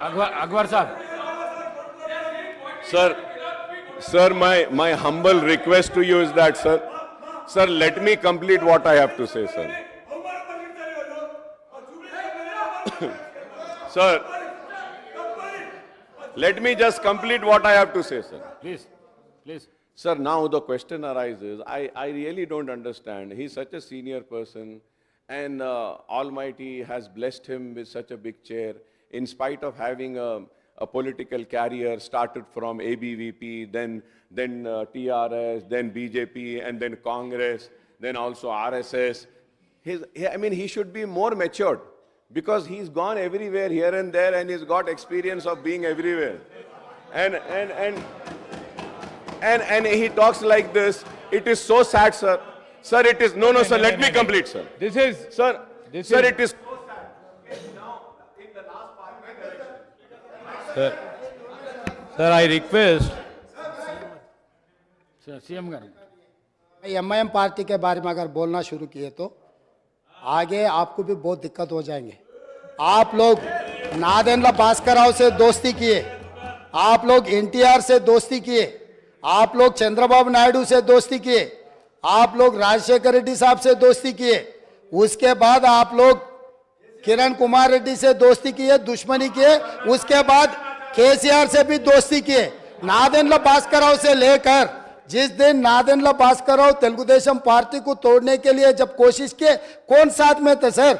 Agwar sir. Sir, sir, my, my humble request to you is that, sir, sir, let me complete what I have to say, sir. sir, let me just complete what I have to say, sir. Please, please. Sir, now the question arises. I, I really don't understand. He's such a senior person, and uh, Almighty has blessed him with such a big chair in spite of having a, a political career started from ABVP, then, then uh, TRS, then BJP, and then Congress, then also RSS. His, I mean, he should be more matured because he's gone everywhere here and there and he's got experience of being everywhere. And, and, and, and, and he talks like this. It is so sad, sir. Sir, it is, no, no, no sir, no, let no, me complete, sir. This is, sir, this sir, is. it is sir sir I request CM गाరు M I M party के बारे में अगर बोलना शुरू किए तो आगे आपको भी बहुत दिक्कत हो जाएँगे। आप लोग नादेंद्र भास्कर से दोस्ती किए। आप लोग एनटीआर से दोस्ती किए। आप लोग चंद्रबाबू नायडू से दोस्ती किए। आप लोग राजशेखर रेड्डी साहब से दोस्ती किए। उसके बाद आप लोग किरण कुमार रेड्डी से दोस्ती की है दुश्मनी की है उसके बाद केसीआर से भी दोस्ती किए। नादेंद्र भास्कर राव से लेकर, जिस दिन नादेंद्र भास्कर राव तेलुगुदेशम पार्टी को तोड़ने के लिए जब कोशिश किए, कौन साथ में थे सर?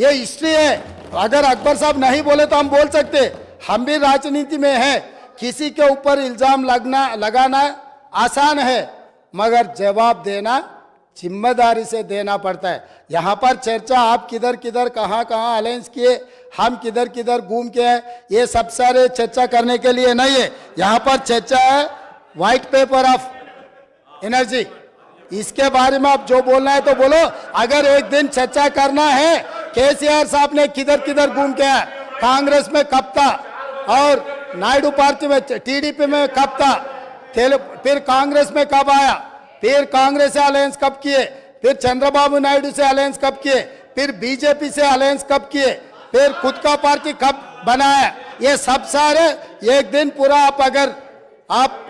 ये हिस्ट्री है। अगर अकबर साहब नहीं बोले तो हम बोल सकते। हम भी राजनीति में है। किसी के ऊपर इल्ज़ाम लगना, लगाना आसान है, मगर जवाब देना ज़िम्मेदारी से देना पड़ता है। यहाँ पर चर्चा, आप किधर किधर, कहाँ कहाँ अलायंस किए, हम किधर किधर घूम के हैं ये सब सारे चर्चा करने के लिए नहीं है। यहाँ पर चर्चा है व्हाइट पेपर ऑफ़ एनर्जी इसके बारे में आप जो बोलना है तो बोलो। अगर एक दिन चर्चा करना है, केसीआर साहब ने किधर किधर घूम के आया कांग्रेस में कब था और नायडू पार्टी में, टीडीपी में कब था फिर कांग्रेस में कब आया? फिर कांग्रेस से अलायंस कब किए? फिर चंद्रबाबू नायडू से अलायंस कब किए? फिर बीजेपी से अलायंस कब किए? फिर खुद का पार्टी कब बनाया? ये सब सारे एक दिन पूरा आप अगर आप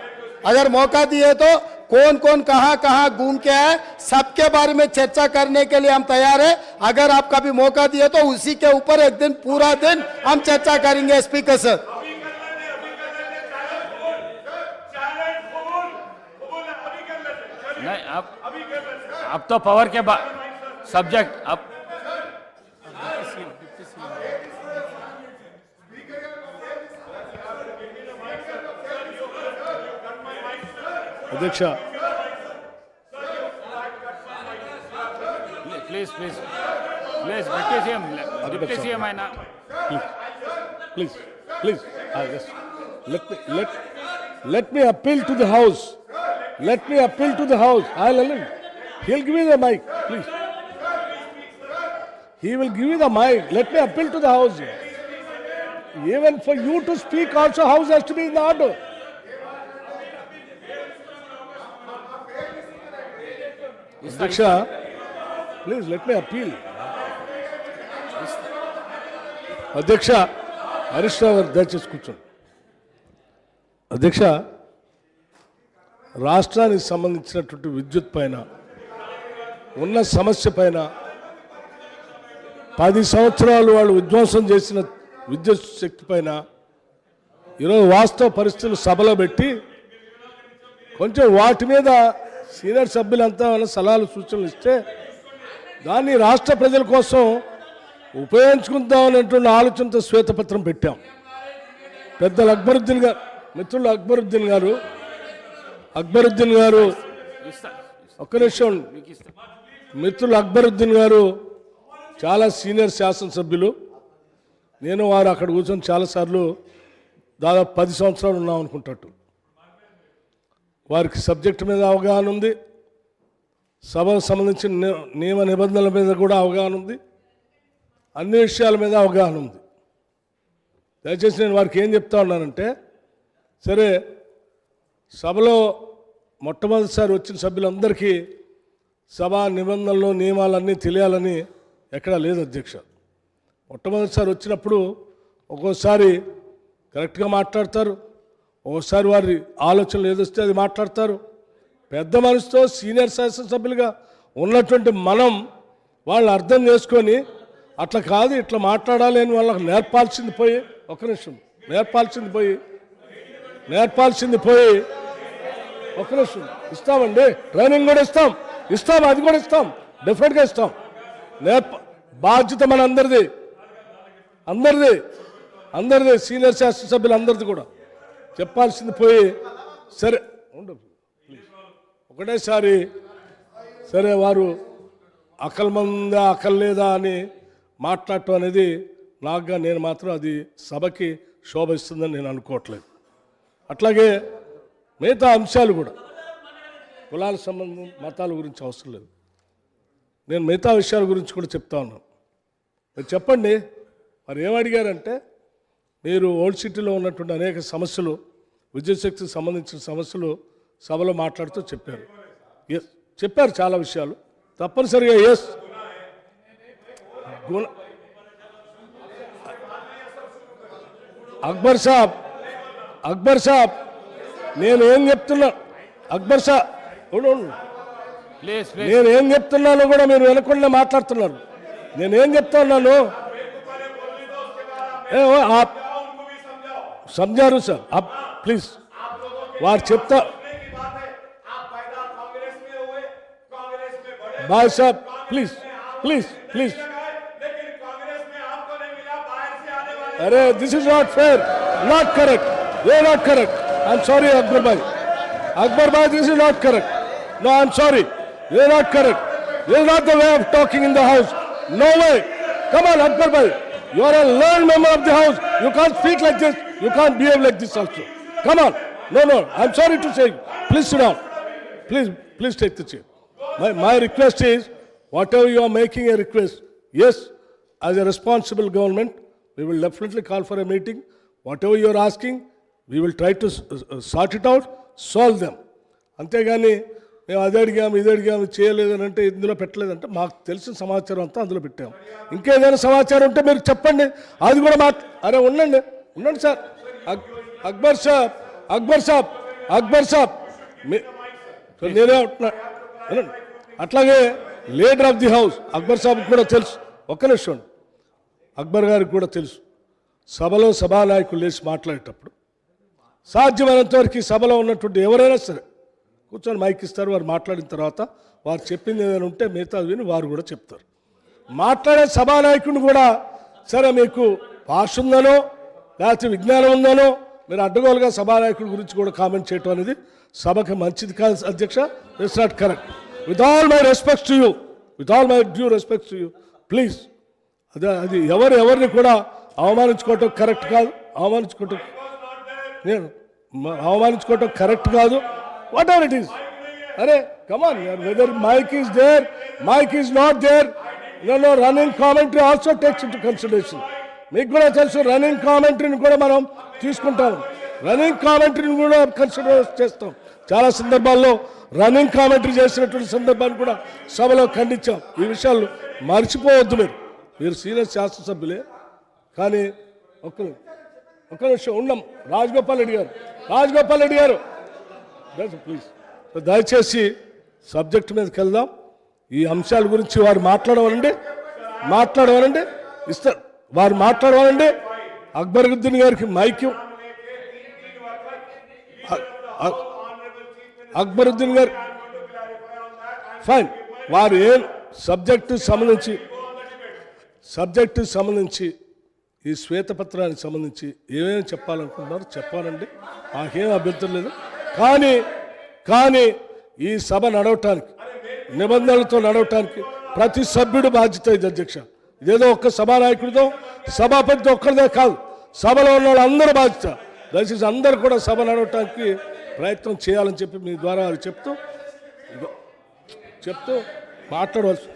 अगर मौका दिए तो कौन कौन कहाँ कहाँ घूम के आए, सबके बारे में चर्चा करने के लिए हम तैयार है। अगर आप कभी मौका दिए तो उसी के ऊपर एक दिन, पूरा दिन हम चर्चा करेंगे, स्पीकर सर। अब तो पावर के बाद सब्जेक्ट अब अध्यक्ष। प्लीज़ प्लीज़ प्लीज़ बैठे सीएम बैठे सीएम है ना। Please please let let let me appeal to the house let me appeal to the house I Lallu He'll give you the mic, please. He will give you the mic. Let me appeal to the house. Even for you to speak also, house has to be in the order. అధ్యక్ష please let me appeal. అధ్యక్ష హరీష్ రావు గారు దయచేసి కూర్చోండి అధ్యక్ష రాష్ట్రానికి సంబంధించినటువంటి విద్యుత్ పైన ఉన్న సమస్య పైన పది సంవత్సరాలు వాళ్ళు విధ్వంసం చేసిన విద్యుత్ శక్తి పైన ఈరోజు వాస్తవ పరిస్థితులు సభలో పెట్టి కొంచెం వాటి మీద సీనియర్ సభ్యులంతా సలహాలు సూచనలు ఇస్తే దాన్ని రాష్ట్ర ప్రజల కోసం ఉపయోగించుకుందామనేటువంటి ఆలోచనతో శ్వేతపత్రం పెట్టాం. పెద్దలు అక్బరుద్దీన్ గారు మిత్రులు అక్బరుద్దీన్ గారు అక్బరుద్దీన్ గారు ఒక్క నిమిషం మీకు మిత్రులు అక్బరుద్దీన్ గారు చాలా సీనియర్ శాసనసభ్యులు. నేను వారు అక్కడ కూర్చొని చాలాసార్లు దాదాపు పది సంవత్సరాలు ఉన్నాం అనుకుంటట్టు. వారికి సబ్జెక్ట్ మీద అవగాహన ఉంది. సభకు సంబంధించిన ని- నియమ నిబంధనల మీద కూడా అవగాహన ఉంది. అన్ని విషయాల మీద అవగాహన ఉంది. దయచేసి నేను వారికి ఏం చెప్తా ఉన్నానంటే సరే సభలో మొట్టమొదటిసారి వచ్చిన సభ్యులందరికీ సభా నిబంధనలు నియమాలన్నీ తెలియాలని ఎక్కడా లేదు అధ్యక్ష. మొట్టమొదటిసారి వచ్చినప్పుడు ఒక్కోసారి కరెక్ట్గా మాట్లాడతారు ఒక్కోసారి వారి ఆలోచనలు ఏదొస్తే అది మాట్లాడతారు. పెద్ద మనసుతో సీనియర్ శాసనసభ్యులుగా ఉన్నటువంటి మనం వాళ్ళు అర్థం చేసుకొని అట్లా కాదు ఇట్లా మాట్లాడాలి అని వాళ్ళకి నేర్పాల్సింది పోయి ఒక నిమిషం నేర్పాల్సింది పోయి నేర్పాల్సింది పోయి ఒక నిమిషం ఇస్తామండి ట్రైనింగ్ కూడా ఇస్తాం. ఇస్తాం అది కూడా ఇస్తాం. డెఫినెట్గా ఇస్తాం. నేర్ప బాధ్యత మన అందరిది. అందరిది అందరిది సీనియర్ శాసనసభ్యులు అందరిది కూడా. చెప్పాల్సింది పోయి సరే ఉండు ఒకటేసారి సరే వారు అకల్ మందా అకల్ లేదా అని మాట్లాడటం అనేది నాకుగా నేను మాత్రం అది సభకి శోభిస్తుందని నేను అనుకోవట్లేదు. అట్లాగే మిగతా అంశాలు కూడా. కులాల సంబంధం మతాల గురించి అవసరం లేదు. నేను మిగతా విషయాల గురించి కూడా చెప్తా ఉన్నాను. మీరు చెప్పండి మరి ఏమడిగారంటే మీరు ఓల్డ్ సిటీలో ఉన్నటువంటి అనేక సమస్యలు విద్యుత్శక్తికి సంబంధించిన సమస్యలు సభలో మాట్లాడుతూ చెప్పారు. ఎస్ చెప్పారు చాలా విషయాలు. తప్పనిసరిగా ఎస్ గుణ అక్బర్ సాబ్ అక్బర్ సాబ్ నేను ఏం చెప్తున్నా అక్బర్ సాబ్ నేనేం చెప్తున్నాను కూడా మీరు వెనకుండా మాట్లాడుతున్నారు. నేనేం చెప్తా ఉన్నాను సమ్జారు సార్ ప్లీజ్ వారు చెప్తా బాయ్ సార్ ప్లీజ్ ప్లీజ్ ప్లీజ్ అరే this is not fair not correct a not correct I'm sorry Akbar bye Akbar bye this is not correct No, I'm sorry. You're not correct. This is not the way of talking in the House. No way. Come on, Akbar Bhai. You're a learned member of the House. You can't speak like this. You can't behave like this also. Come on. No, no. I'm sorry to say. Please sit down. Please, please take the chair. My, my request is, whatever you are making a request, yes, as a responsible government, we will definitely call for a meeting. Whatever you are asking, we will try to sort it out, solve them. అంతేగాని మేము అది అడిగాము ఇది అడిగాము చేయలేదని అంటే ఇందులో పెట్టలేదంటే మాకు తెలిసిన సమాచారం అంతా అందులో పెట్టాము. ఇంకేదైనా సమాచారం ఉంటే మీరు చెప్పండి. అది కూడా మా అరే ఉండండి ఉండండి సార్. అక్- అక్బర్ సాబ్ అక్బర్ సాబ్ అక్బర్ సాబ్. మీ నేనే అంటున్నా అట్లాగే leader of the house Akbar సాబ్ కూడా తెలుసు. ఒక్క నిమిషం అక్బర్ గారికి కూడా తెలుసు. సభలో సభానాయకులు లేచి మాట్లాడేటప్పుడు సాధ్యమైనంత వరకు సభలో ఉన్నటువంటి ఎవరైనా సరే కూర్చొని మైక్ ఇస్తారు వారు మాట్లాడిన తర్వాత వారు చెప్పింది ఏదైనా ఉంటే మిగతా విని వారు కూడా చెప్తారు. మాట్లాడే సభానాయకుడిని కూడా సరే మీకు భాష ఉందనో లేకపోతే విజ్ఞానం ఉందనో మీరు అడ్డగోలుగా సభానాయకుడి గురించి కూడా కామెంట్ చేయటం అనేది సభకి మంచిది కాదు అధ్యక్ష. It's not correct with all my respect to you with all my due respect to you please అదే అది ఎవరు ఎవరిని కూడా అవమానించుకోవటం కరెక్ట్ కాదు. అవమానించుకోవటం నేను అవమానించుకోవటం కరెక్ట్ కాదు. వాట్ ఎవర్ ఇట్ ఈస్ అరే come on whether mike is there mike is not there no running commentary also takes in consideration మీకు కూడా తెలుసు రన్నింగ్ కామెంటరీని కూడా మనం తీసుకుంటాం. రన్నింగ్ కామెంటరీని కూడా కన్సిడర్ చేస్తాం. చాలా సందర్భాల్లో రన్నింగ్ కామెంటరీ చేసినటువంటి సందర్భాన్ని కూడా సభలో ఖండించాం. ఈ విషయాలు మర్చిపోవద్దు మీరు. మీరు సీనియర్ శాసనసభ్యులే. కానీ ఒక్క ఒక్క నిమిషం ఉన్నాం రాజగోపాల్ రెడ్డి గారు. రాజగోపాల్ రెడ్డి గారు ప్లీజ్ దయచేసి సబ్జెక్ట్ మీదకి వెళ్దాం. ఈ అంశాల గురించి వారు మాట్లాడవాలండి మాట్లాడవాలండి ఇస్తారు వారు మాట్లాడవాలండి అక్బరుద్దీన్ గారికి మైక్యం అక్బరుద్దీన్ గారు ఫైన్. వారు ఏం సబ్జెక్టు సంబంధించి సబ్జెక్టు సంబంధించి ఈ శ్వేతపత్రానికి సంబంధించి ఏమేమి చెప్పాలనుకుంటున్నారో చెప్పాలండి. నాకేం అభ్యంతరం లేదు. కానీ కానీ ఈ సభ నడవటానికి నిబంధనలతో నడవటానికి ప్రతి సభ్యుడు బాధ్యత ఇది అధ్యక్ష. ఇదేదో ఒక్క సభానాయకుడితో సభాపతితో ఒక్కరిదే కాదు సభలో ఉన్న వాళ్ళందరూ బాధ్యత. దయచేసి అందరూ కూడా సభ నడవటానికి ప్రయత్నం చేయాలని చెప్పి మీ ద్వారా చెప్తూ చెప్తూ మాట్లాడవలసి